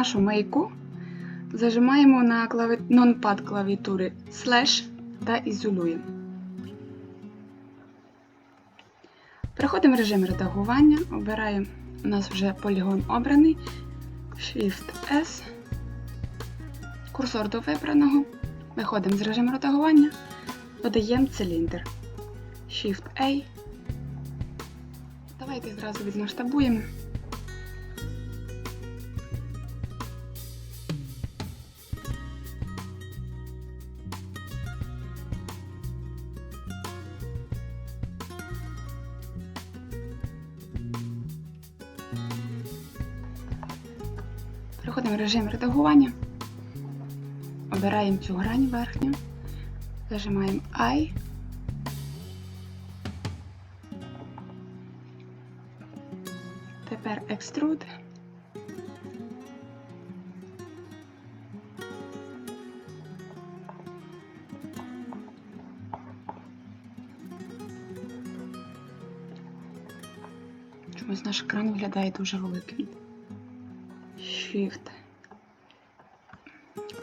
нашу мийку, зажимаємо на клави... нонпад клавіатури слеш та ізолюємо. Переходимо в режим редагування, обираємо, у нас вже полігон обраний, Shift-S, курсор до вибраного, виходимо з режиму редагування, додаємо циліндр. Shift-A. Давайте зразу відмасштабуємо. Переходимо в режим редагування. Обираємо цю грань верхню, зажимаємо I. Тепер екструд. Чомусь наш екран виглядає дуже великим. Shift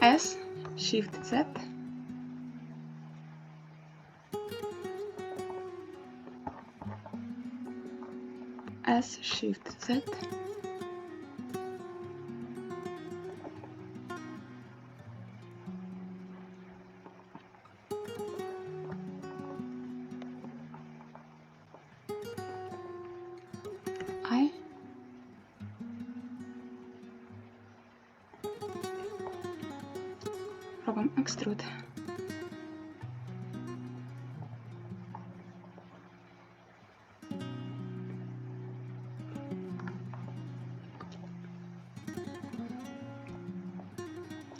S, Shift Z. S, Shift Z. Робимо екструд.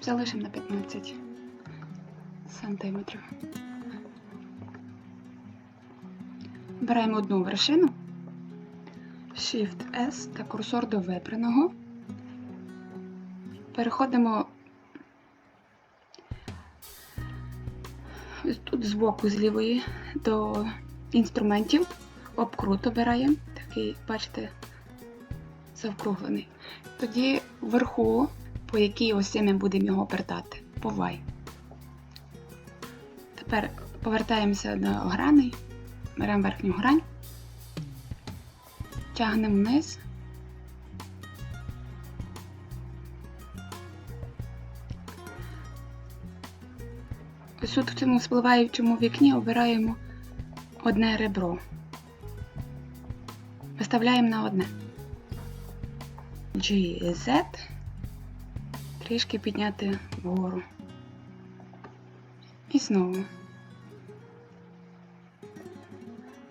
Залишимо на 15 сантиметрів. Беремо одну вершину, Shift S та курсор до вибраного. Переходимо тут збоку з лівої до інструментів. Обкрут обираємо, такий, бачите, завкруглений. Тоді вверху, по якій осі ми будемо його обертати, по Y. Тепер повертаємося до граней, беремо верхню грань, тягнемо вниз. Тут в цьому спливаючому вікні обираємо одне ребро. Виставляємо на одне. GZ. Трішки підняти вгору. І знову.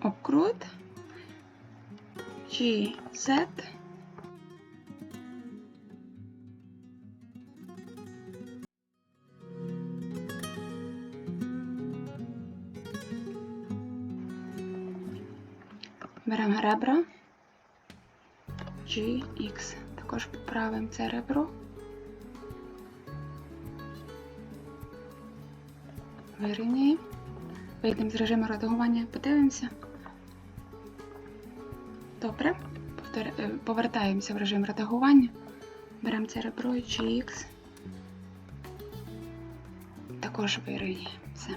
Обкрут. GZ. Беремо ребра. GX. Також підправимо це ребро. Вирівняємо. Вийдемо з режиму редагування, подивимося. Добре. Е, Повертаємося в режим редагування. Беремо це ребро GX. Також вирівняємо. Все.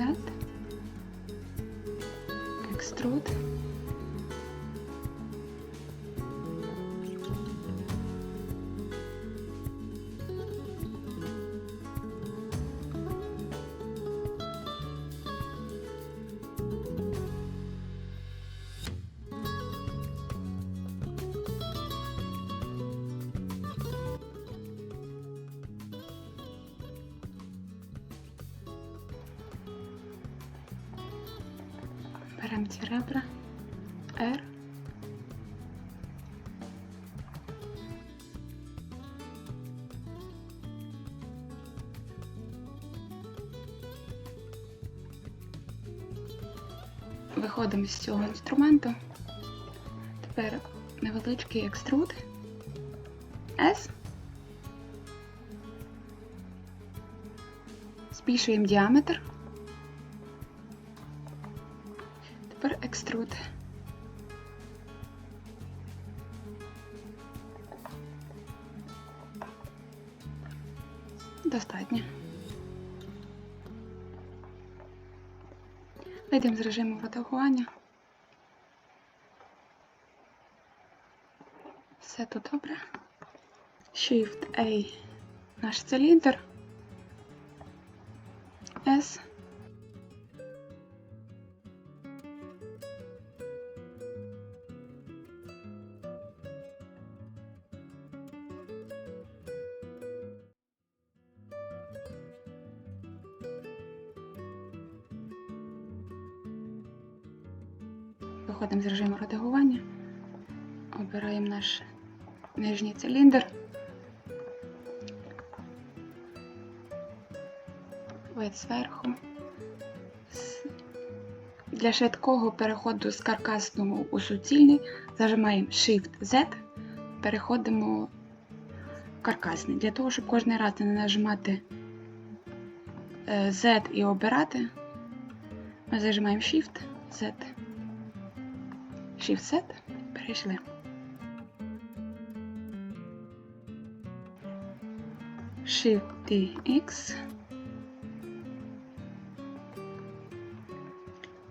GZ. Екструд. Беремо ребра. R. Виходимо з цього інструменту. Тепер невеличкий екструд. S. Збільшуємо діаметр. Екструд. Достатньо. Вийдемо з режиму редагування. Все тут добре. Shift A наш циліндр. S. редагування. Обираємо наш нижній циліндр. Вид зверху. Для швидкого переходу з каркасного у суцільний зажимаємо Shift-Z, переходимо в каркасний. Для того, щоб кожен раз не нажимати е, Z і обирати, ми зажимаємо Shift-Z. Shift-Z, перейшли. Shift-X.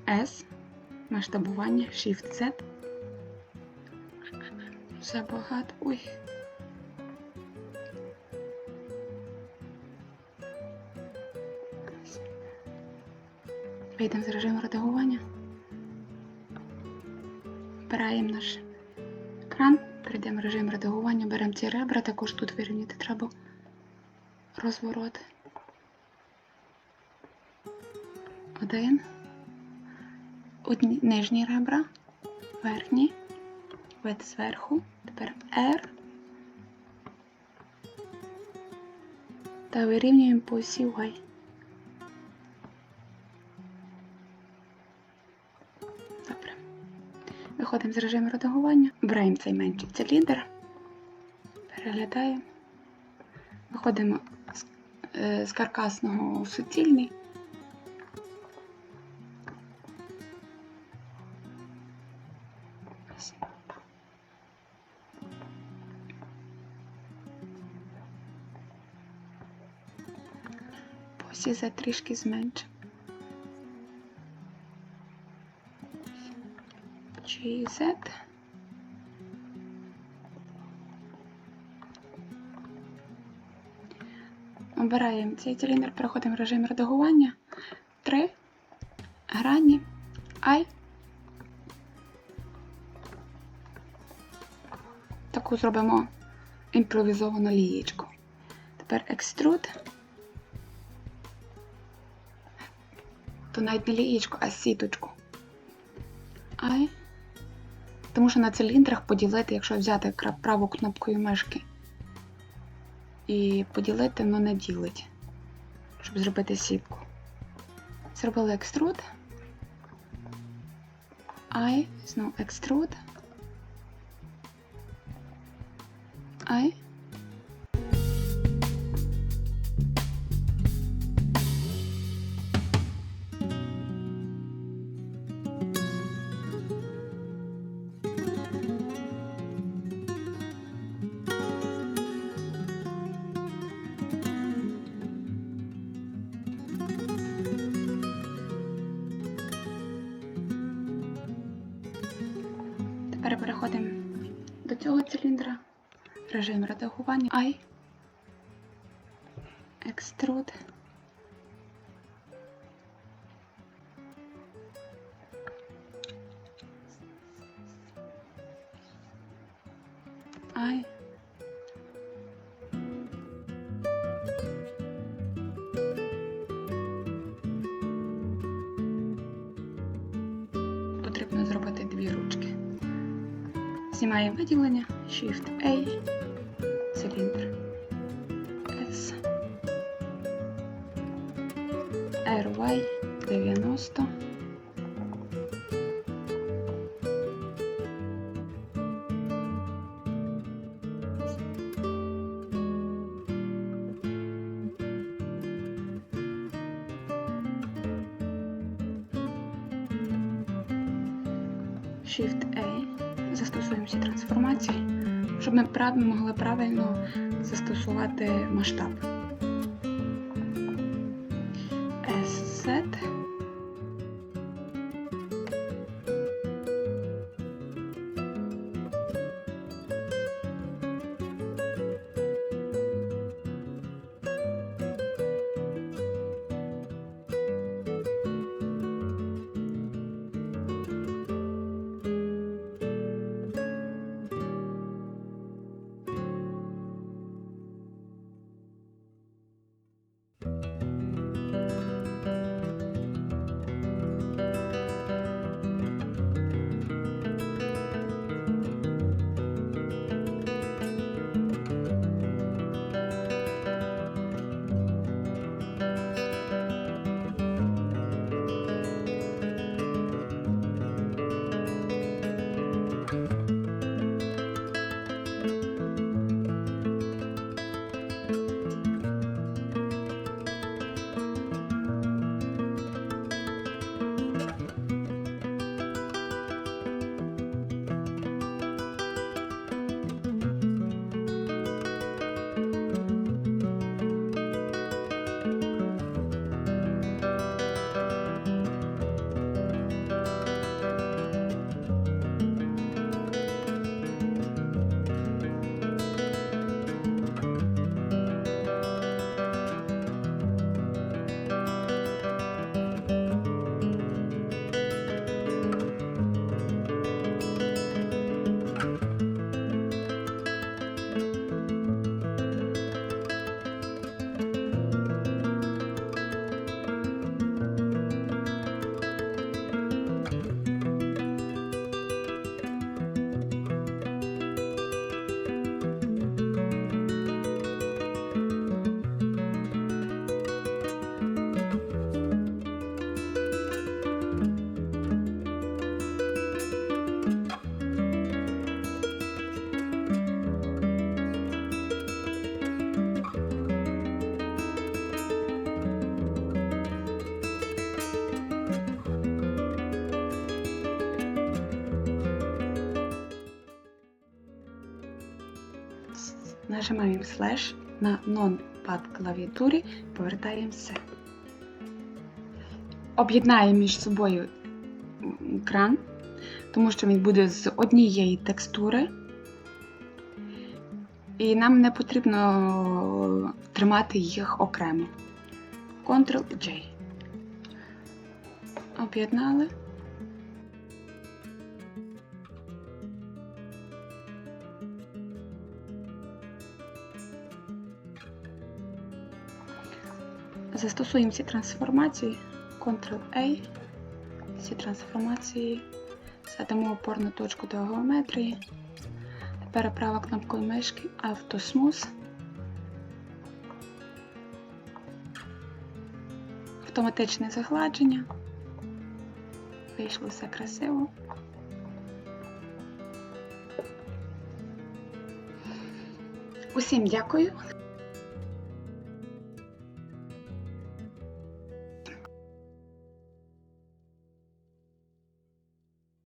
S. Масштабування Shift-Z. Забагато. Ой. Вийдемо з режиму редагування. Вбираємо наш екран, перейдемо в режим редагування, беремо ці ребра, також тут вирівняти треба розворот. Один. Одні нижні ребра, верхні, вид зверху, тепер R. Та вирівнюємо по осі Y. Виходимо з режиму редагування, беремо цей менший циліндр, переглядаємо, виходимо з, е, з каркасного у суцільний. Ось. За трішки зменшимо. GZ. Обираємо цей циліндр, переходимо в режим редагування. 3 грані I. Таку зробимо імпровізовану лієчку. Тепер екструд. То навіть не лієчку, а сіточку. I. Тому що на циліндрах поділити, якщо взяти праву кнопкою мишки і поділити, ну не ділить, щоб зробити сітку. Зробили екструд. I, знову екструд. I. цього циліндра. Режим редагування I. екструд. I. Знімаємо виділення, Shift A, циліндр S, RY 90. Shift A. Застосуємо всі трансформації, щоб ми могли правильно застосувати масштаб. Нажимаємо слеш на non-pad клавіатурі, повертаємо все. Об'єднаємо між собою екран, тому що він буде з однієї текстури. І нам не потрібно тримати їх окремо. Ctrl-J. Об'єднали. Застосуємо ці трансформації. Ctrl-A. Ці трансформації. Садимо опорну точку до геометрії. Тепер права кнопкою мишки Автосмус. Автоматичне загладження. Вийшло все красиво. Усім дякую.